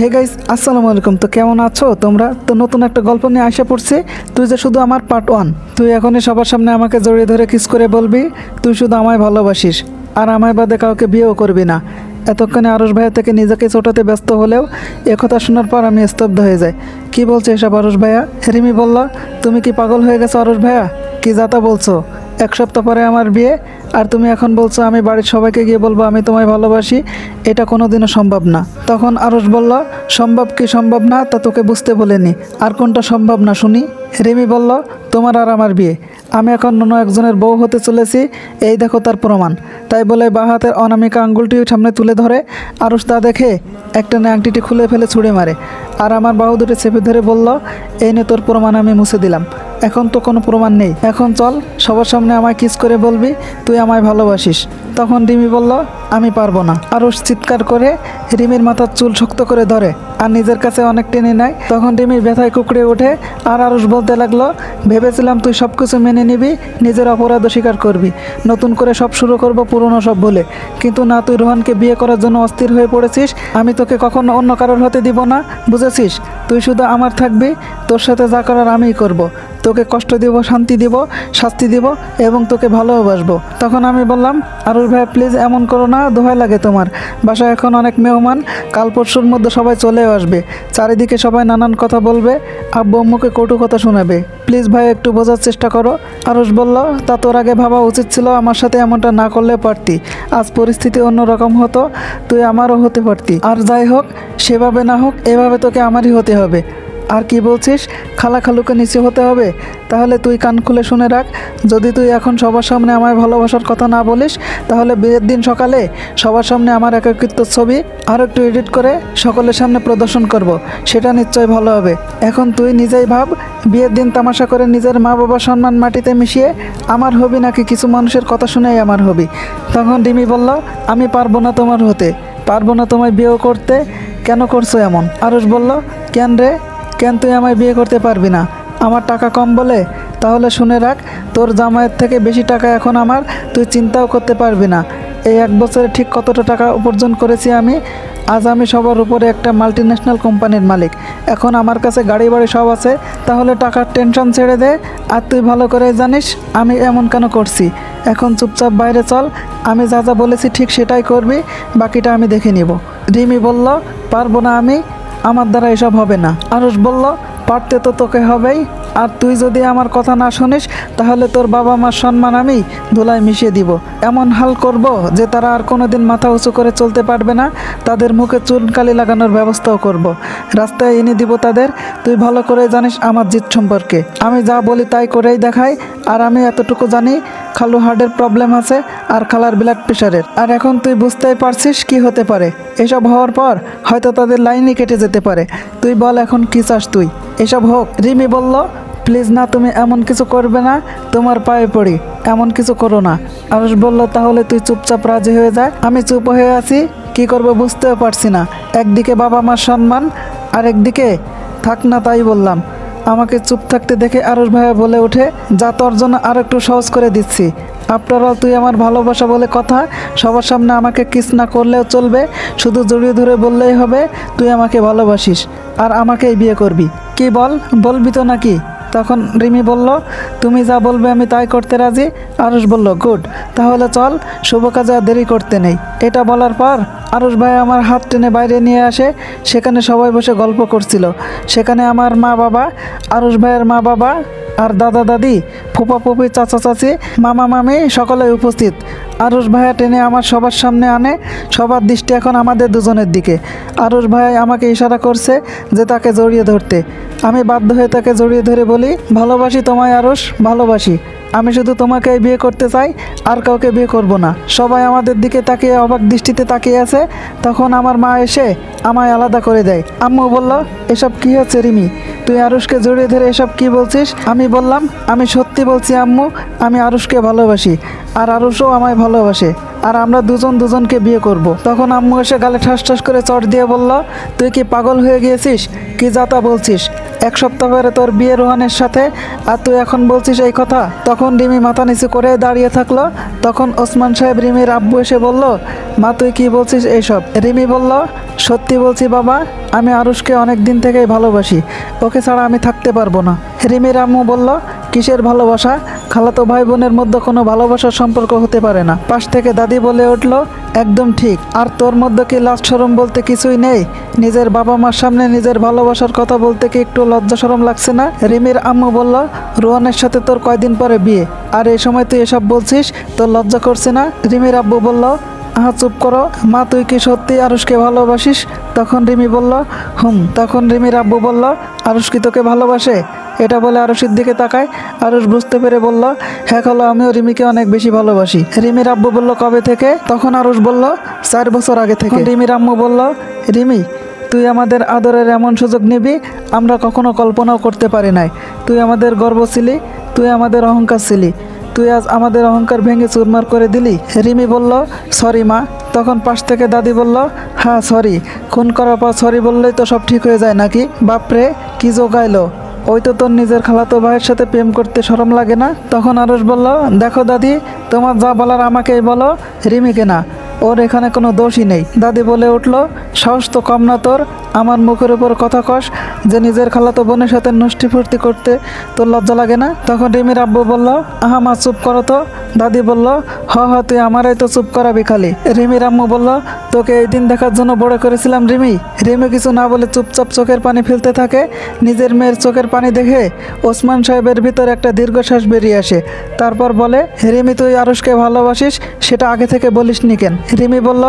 Hey guys আসসালামু আলাইকুম। তো কেমন আছো তোমরা? তো নতুন একটা গল্প নিয়ে আসা পড়ছে। তুই যে শুধু আমার পার্ট ওয়ান তুই এখনই সবার সামনে আমাকে জড়িয়ে ধরে কিস করে বলবি, তুই শুধু আমায় ভালোবাসিস। আর আমায় বাদে কাউকে বিয়েও করবি না। এতক্ষণে আরস ভাইয়া থেকে নিজেকে ছোটাতে ব্যস্ত হলেও একথা শোনার পর আমি স্তব্ধ হয়ে যাই। কি বলছে এসব আরস ভাইয়া? রিমি বলল, তুমি কি পাগল হয়ে গেছো আরস ভাইয়া? কি যাতা বলছো? এক সপ্তাহ পরে আমার বিয়ে আর তুমি এখন বলছো, আমি বাড়ির সবাইকে গিয়ে বলব, আমি তোমায় ভালোবাসি। এটা কোনোদিনও সম্ভব না। তখন আরস বলল, সম্ভব কি সম্ভব না তা তোকে বুঝতে বলেনি। আর কোনটা সম্ভব না শুনি? রিমি বলল, তোমার আর আমার বিয়ে। আমি এখন অন্য একজনের বউ হতে চলেছি, এই দেখো তার প্রমাণ। তাই বলে বা হাতের অনামিকা আঙ্গুলটি সামনে তুলে ধরে আরস তা দেখে একটা আংটিটি খুলে ফেলে ছুঁড়ে মারে। আর আমার বাহু দুটো চেপে ধরে বলল, এই নে তোর প্রমাণ আমি মুছে দিলাম। এখন তো কোনো প্রমাণ নেই। এখন চল, সবার সামনে আমায় কিস করে বলবি, তুই আমায় ভালোবাসিস। তখন রিমি বলল, আমি পারব না। আরুষ চিৎকার করে রিমির মাথার চুল শক্ত করে ধরে আর নিজের কাছে অনেক টেনে নেয়। তখন রিমি ব্যথায় কুকড়ে ওঠে আর আরুষ বলতে লাগল, ভেবেছিলাম তুই সব কিছু মেনে নিবি, নিজের অপরাধ স্বীকার করবি। নতুন করে সব শুরু করব পুরনো সব বলে কিন্তু না, তুই রোহানকে বিয়ে করার জন্য অস্থির হয়ে পড়েছিস। আমি তোকে কখনো অন্য কারোর হতে দিব না, বুঝেছিস? তুই শুধু আমার থাকবি, তোর সাথে যা করার আমিই করব। তোকে কষ্ট দিব, শান্তি দিব, শাস্তি দিব এবং তোকে ভালোবাসবো। তখন আমি বললাম আরুর ভাই প্লিজ এমন করো না, দোহাই লাগে তোমার। বাসায় এখন অনেক মেহমান, কাল পরশুর মধ্যে সবাই চলেও আসবে। চারিদিকে সবাই নানান কথা বলবে, আব্বু আম্মুকে কটু কথা শোনাবে। প্লিজ ভাই, একটু বোঝার চেষ্টা করো। আরুষ বলল, তা তোর আগে ভাবা উচিত ছিল, আমার সাথে এমনটা না করলে পারতি। আজ পরিস্থিতি অন্যরকম হতো, তুই আমারও হতে পারতি। আর যাই হোক, সেভাবে না হোক, এভাবে তোকে আমারই হতে হবে। আর কি বলছিস? খালা খালুকে নিচে হতে হবে। তাহলে তুই কান খুলে শুনে রাখ। যদি তুই এখন সবার সামনে আমায় ভালোবাসার কথা না বলিস, তাহলে বিয়ের দিন সকালে সবার সামনে আমার একাকৃত ছবি আর একটু এডিট করে সকলের সামনে প্রদর্শন করব। সেটা নিশ্চয় ভালো হবে। এখন তুই নিজেই ভাব, বিয়ের দিন তামাশা করে নিজের মা বাবার সম্মান মাটিতে মিশিয়ে আমার হবি নাকি কিছু মানুষের কথা শুনেই আমার হবি। তখন রিমি বলল, আমি পারব না তোমার হতে। পারব না তোমায় বিয়েও করতে। কেন করছ এমন? আরুষ বলল, কেন রে? কেন তুই আমায় বিয়ে করতে পারবি না? আমার টাকা কম বলে? তাহলে শুনে রাখ, তোর জামাইয়ের থেকে বেশি টাকা এখন আমার, তুই চিন্তাও করতে পারবি না। এই এক বছরে ঠিক কতটা টাকা উপার্জন করেছি আমি? আজ আমি সবার উপরে একটা মাল্টি ন্যাশনাল কোম্পানির মালিক। এখন আমার কাছে গাড়ি বাড়ি সব আছে, তাহলে টাকার টেনশন ছেড়ে দে। আর তুই ভালো করে জানিস, আমি এমন কেন করছি? এখন চুপচাপ বাইরে চল, আমি যা যা বলেছি ঠিক সেটাই করবি, বাকিটা আমি দেখে নিব। রিমি বলল, পারব না আমি আমার দ্বারা এসব হবে না। আরুষ বলল, পারতে তো তোকে হবেই। আর তুই যদি আমার কথা না শুনিস, তাহলে তোর বাবা মার সম্মান আমি ধুলায় মিশিয়ে দিব। এমন হাল করব যে তারা আর কোনোদিন মাথা উঁচু করে চলতে পারবে না। তাদের মুখে চুনকালি লাগানোর ব্যবস্থাও করব। রাস্তায় এনে দিব তাদের। তুই ভালো করে জানিস আমার জিত সম্পর্কে। আমি যা বলি তাই করেই দেখাই। আর আমি এতটুকু জানি খালু হার্টের প্রবলেম আছে আর খালার ব্লাড প্রেশারের আর এখন তুই বুঝতেই পারছিস কি হতে পারে। এসব হওয়ার পর হয়তো তাদের লাইনই কেটে যেতে পারে। তুই বল এখন কি চাস তুই? এসব হোক, রিমি বলল, প্লিজ না, তুমি এমন কিছু করবে না, তোমার পায়ে পড়ি। এমন কিছু করো না। আরুষ বলল, তাহলে তুই চুপচাপ রাজি হয়ে যা। আমি চুপ হয়ে আছি, কি করব বুঝতেও পারছি না। একদিকে বাবা মার সম্মান আর একদিকে থাক না, তাই বললাম। আমাকে চুপ থাকতে দেখে আরুষ ভাইয়া বলে ওঠে, যা তোর জন্য আর একটু সহজ করে দিচ্ছি। আফটার অল তুই আমার ভালোবাসা বলে কথা, সবার সামনে আমাকে কিস না করলেও চলবে, শুধু জড়িয়ে ধরে বললেই হবে, তুই আমাকে ভালোবাসিস, আর আমাকেই বিয়ে করবি। কি বল, বলবি তো নাকি? তখন রিমি বলল, তুমি যা বলবে আমি তাই করতে রাজি। আরুষ বলল, গুড, তাহলে চল, শুভ কাজে আর দেরি করতে নেই। এটা বলার পর আরুষ ভাই আমার হাত টেনে বাইরে নিয়ে আসে, সেখানে সবাই বসে গল্প করছিল। সেখানে আমার মা বাবা আরুষ ভাইয়ের মা বাবা আর দাদা দাদি, ফুপা ফুপি, চাচা চাচি, মামা মামি সকলে উপস্থিত। আরুষ ভাইয়া টেনে আমার সবার সামনে আনে, সবার দৃষ্টি এখন আমাদের দুজনের দিকে। আরুষ ভাই আমাকে ইশারা করছে যে তাকে জড়িয়ে ধরতে। আমি বাধ্য হয়ে তাকে জড়িয়ে ধরে বলি, ভালোবাসি তোমায় আরুষ ভালোবাসি। আমি শুধু তোমাকেই বিয়ে করতে চাই, আর কাউকে বিয়ে করব না। সবাই আমাদের দিকে তাকিয়ে অবাক দৃষ্টিতে তাকিয়ে আছে। তখন আমার মা এসে আমায় আলাদা করে দেয়। আম্মু বলল, এসব কি হচ্ছে রিমি? তুই আরুষকে জড়িয়ে ধরে এসব কি বলছিস? আমি বললাম, আমি সত্যি বলছি আম্মু, আমি আরুষকে ভালোবাসি, আর আরুষও আমায় ভালোবাসে, আর আমরা দুজন দুজনকে বিয়ে করব। তখন আম্মু এসে গালে ঠাস ঠাস করে চট দিয়ে বলল, তুই কি পাগল হয়ে গিয়েছিস? কি যাতা বলছিস? এক সপ্তাহ পরে তোর বিয়ে রোহানের সাথে, আর তুই এখন বলছিস এই কথা? তখন রিমি মাথা নিচু করে দাঁড়িয়ে থাকল। তখন ওসমান সাহেব রিমির আব্বু এসে বলল, মা, তুই কি বলছিস এইসব? রিমি বলল, সত্যি বলছি বাবা, আমি আরুষকে অনেক দিন থেকেই ভালোবাসি। ওকে ছাড়া আমি থাকতে পারব না। রিমির আম্মু বলল, কিসের ভালোবাসা? খালাতো ভাই বোনের মধ্যে কোনো ভালোবাসার সম্পর্ক হতে পারে না। পাশ থেকে দাদি বলে উঠল, একদম ঠিক। আর তোর মধ্যে কি লাস্ট সরম বলতে কিছুই নেই? নিজের বাবা মার সামনে নিজের ভালোবাসার কথা বলতে কি একটু লজ্জা সরম লাগছে না? রিমির আম্মু বলল, রোহানের সাথে তোর কয়দিন পরে বিয়ে? আর এই সময় তুই এসব বলছিস, তোর লজ্জা করছে না? রিমির আব্বু বলল আহা, চুপ করো। মা, তুই কি সত্যি আরুষকে ভালোবাসিস? তখন রিমি বলল, হুম। তখন রিমির আব্বু বলল, আরুষ কি তোকে ভালোবাসে? এটা বলে আরুষের দিকে তাকায়। আরুষ বুঝতে পেরে বলল হ্যাঁ হলো আমিও রিমিকে অনেক বেশি ভালোবাসি। রিমির আব্বু বলল, কবে থেকে? তখন আরুষ বলল, চার বছর আগে থেকে। রিমির আম্মু বলল, রিমি, তুই আমাদের আদরের এমন সুযোগ নিবি, আমরা কখনো কল্পনাও করতে পারি নাই। তুই আমাদের গর্ব ছিলি তুই আমাদের অহংকার ছিলি তুই আজ আমাদের অহংকার ভেঙে চুরমার করে দিলি? রিমি বলল, সরি মা। তখন পাশ থেকে দাদি বলল হ্যাঁ সরি। খুন করার পর সরি বললেই তো সব ঠিক হয়ে যায় নাকি? বাপরে কি জোগাইলো? ওই তো তোর নিজের খালাতো ভাইয়ের সাথে প্রেম করতে শরম লাগে না? তখন আরস বলল, দেখো দাদি, তোমার যা বলার আমাকেই বলো রিমিকে না ওর এখানে কোনো দোষই নেই। দাদি বলে উঠল, সাহস তো কম না তোর। আমার মুখের উপর কথা কস যে নিজের খালাতো বোনের সাথে নষ্টি ফুর্তি করতে তোর লজ্জা লাগে না? তখন রিমির আব্বু বলল, আহা মা, চুপ করো তো। দাদি বলল, হ হ, তুই আমারই তো চুপ করাবি খালি। রিমির আম্মু বলল, তোকে এই দিন দেখার জন্য বড় করেছিলাম রিমি। রিমি কিছু না বলে চুপচাপ চোখের পানি ফেলতে থাকে। নিজের মেয়ের চোখের পানি দেখে ওসমান সাহেবের ভিতর একটা দীর্ঘশ্বাস বেরিয়ে আসে। তারপর বলে, রিমি, তুই আরুষকে ভালোবাসিস? সেটা আগে থেকে বলিস নি কেন? রিমি বলল,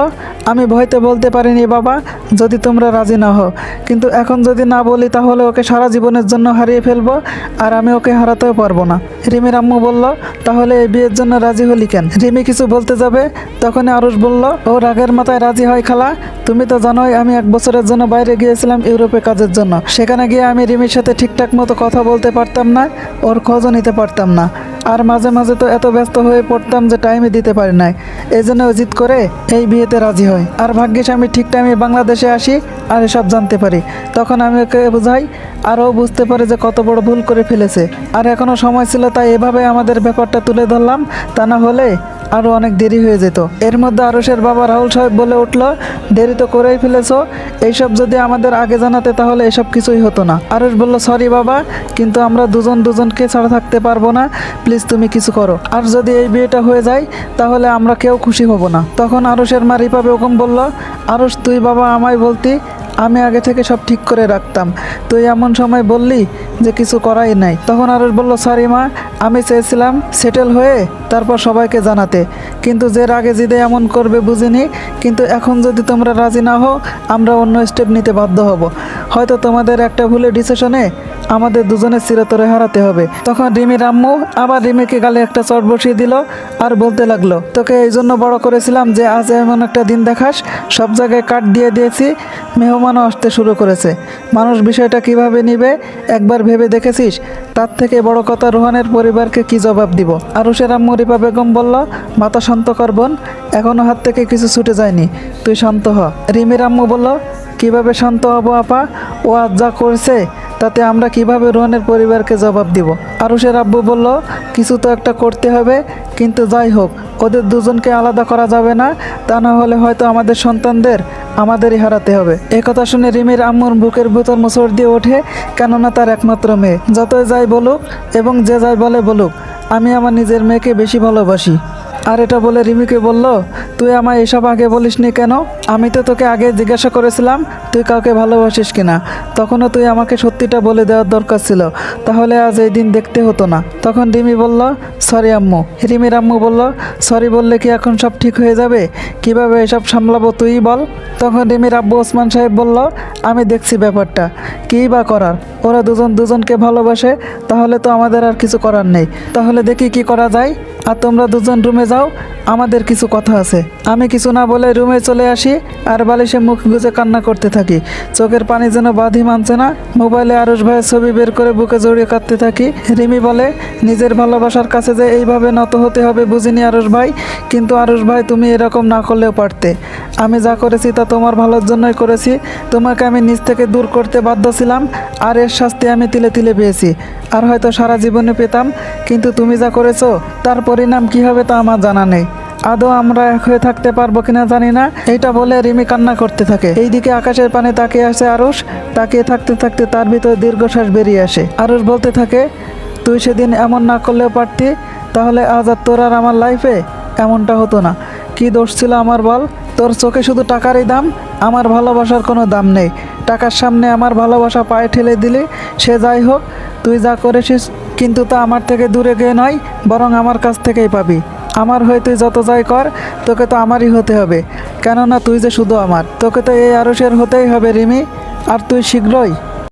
আমি ভয়তে বলতে পারিনি বাবা। যদি তোমরা রাজি না হও কিন্তু এখন যদি না বলি, তাহলে ওকে সারা জীবনের জন্য হারিয়ে ফেলব, আর আমি ওকে হারাতেও পারব না। রিমির আম্মু বলল, তাহলে এই বিয়ের জন্য রাজি হলি কেন? রিমি কিছু বলতে যাবে, তখনই আরুষ বলল, ও রাগের মাথায় রাজি হয় খালা। তুমি তো জানোই আমি এক বছরের জন্য বাইরে গিয়েছিলাম ইউরোপে কাজের জন্য। সেখানে গিয়ে আমি রিমির সাথে ঠিকঠাক মতো কথা বলতে পারতাম না, ওর খোঁজও নিতে পারতাম না। আর মাঝে মাঝে তো এত ব্যস্ত হয়ে পড়তাম যে টাইমে দিতে পারি নাই। এই জন্য জিত করে এই বিয়েতে রাজি হয় আর ভাগ্যিস আমি ঠিক টাইমে বাংলাদেশে আসি আর এসব জানতে পারি। তখন আমি ওকে বোঝাই আরও বুঝতে পারে যে কত বড় ভুল করে ফেলেছে। আর এখনও সময় ছিল তাই এভাবে আমাদের ব্যাপারটা তুলে ধরলাম। তা না হলে আরও অনেক দেরি হয়ে যেত। এর মধ্যে আরসের বাবা রাহুল সাহেব বলে উঠল, দেরি তো করেই ফেলেছো। এইসব যদি আমাদের আগে জানাতে তাহলে এসব কিছুই হতো না। আরস বলল, সরি বাবা, কিন্তু আমরা দুজন দুজনকে ছাড়া থাকতে পারব না। প্লিজ তুমি কিছু করো। আর যদি এই বিয়েটা হয়ে যায়, তাহলে আমরা কেউ খুশি হব না। তখন আরসের মা রিপা বেগম বলল আরস তুই বাবা আমায় বলতি আমি আগে থেকে সব ঠিক করে রাখতাম। তুই এমন সময় বললি যে কিছু করাই নাই। তখন আরস বলল, সরি মা, আমি চেয়েছিলাম সেটেল হয়ে তারপর সবাইকে জানাতে। কিন্তু যে রাগে জিদে এমন করবে বুঝিনি। কিন্তু এখন যদি তোমরা রাজি না হও, আমরা অন্য স্টেপ নিতে বাধ্য হব। হয়তো তোমাদের একটা ভুলে ডিসিশনে আমাদের দুজনের চিরতরে হারাতে হবে। তখন রিমি রাম্মু আবার রিমিকে গালে একটা চট বসিয়ে দিল আর বলতে লাগল, তোকে এই জন্য বড় করেছিলাম যে আজ এমন একটা দিন দেখাস, সব জায়গায় কাট দিয়ে দিয়েছি, মেহমানও আসতে শুরু করেছে। মানুষ বিষয়টা কীভাবে নিবে, একবার ভেবে দেখেছিস? তার থেকে বড় কথা রোহানের পরিবারকে কি জবাব দিব? আরুষের আম্মু রিপা বেগম বলল মাথা শান্ত কর বোন, এখনও হাত থেকে কিছু ছুটে যায়নি, তুই শান্ত হ। রিমির আম্মু বলল, কীভাবে শান্ত হব আপা? ও আজ যা করছে তাতে আমরা কীভাবে রোহানের পরিবারকে জবাব দিব? আরুষের আব্বু বলল, কিছু তো একটা করতে হবে, কিন্তু যাই হোক, ওদের দুজনকে আলাদা করা যাবে না, তা না হলে হয়তো আমাদের সন্তানদের আমাদেরই হারাতে হবে। কথা শুনে রিমির আম্মুর বুকের ভিতর মোচড় দিয়ে ওঠে, কেননা তার একমাত্র মেয়ে। যতই যাই বলুক এবং যে যাই বলে বলুক, আমি আমার নিজের মেয়েকে বেশি ভালোবাসি। আর এটা বলে রিমিকে বলল, তুই আমায় এসব আগে বলিসনি কেন? আমি তো তোকে আগে জিজ্ঞাসা করেছিলাম, তুই কাউকে ভালোবাসিস কিনা। তখনও তুই আমাকে সত্যিটা বলে দেওয়ার দরকার ছিল। তাহলে আজ এই দিন দেখতে হতো না। তখন রিমি বলল, সরি আম্মু। রিমির আম্মু বলল, সরি বললে কি এখন সব ঠিক হয়ে যাবে? কীভাবে এসব সামলাবো তুই বল? তখন রিমির আব্বু ওসমান সাহেব বলল আমি দেখছি ব্যাপারটা। কী বা করার? ওরা দুজন দুজনকে ভালোবাসে, তাহলে তো আমাদের আর কিছু করার নেই। তাহলে দেখি কি করা যায়। আর তোমরা দুজন রুমে যাও, আমাদের কিছু কথা আছে। আমি কিছু না বলে রুমে চলে আসি, আর বালিশে মুখ গুজে কান্না করতে থাকি। চোখের পানি যেন বাঁধি মানছে না, মোবাইলে আরুষ ভাইয়ের ছবি বের করে বুকে জড়িয়ে কাঁদতে থাকি। রিমি বলে, নিজের ভালোবাসার কাছে যে এইভাবে নত হতে হবে বুঝিনি আরুষ ভাই, কিন্তু আরুষ ভাই তুমি এরকম না করলেও পারতে। আমি যা করেছি তা তোমার ভালোর জন্যই করেছি। তোমাকে আমি নিজ থেকে দূর করতে বাধ্য ছিলাম, আর এর শাস্তি আমি তিলে তিলে পেয়েছি। আর হয়তো সারা জীবনে পেতাম, কিন্তু তুমি যা করেছ, তার পরিণাম কি হবে তা আমার জানা নেই। আদৌ আমরা এক হয়ে থাকতে পারব কিনা জানি না, এইটা বলে রিমি কান্না করতে থাকে। এইদিকে আকাশের পানে তাকিয়ে আসে আরুষ, তাকিয়ে থাকতে থাকতে তার ভিতরে দীর্ঘশ্বাস বেরিয়ে আসে। আরুষ বলতে থাকে, তুই সেদিন এমন না করলেও পারতি, তাহলে আজ আর তোর আর আমার লাইফে এমনটা হতো না। কি দোষ ছিল আমার বল? তোর চোখে শুধু টাকারই দাম, আমার ভালোবাসার কোনো দাম নেই। টাকার সামনে আমার ভালোবাসা পায়ে ঠেলে দিলে সে যাই হোক, তুই যা করেছিস কিন্তু তা আমার থেকে দূরে গিয়ে নয়, বরং আমার কাছ থেকেই পাবি। আমার হয়ে তুই যত যাই কর, তোকে তো আমারই হতে হবে। কেননা তুই যে শুধু আমার, তোকে তো এই আরসের হতেই হবে রিমি। আর তুই শীঘ্রই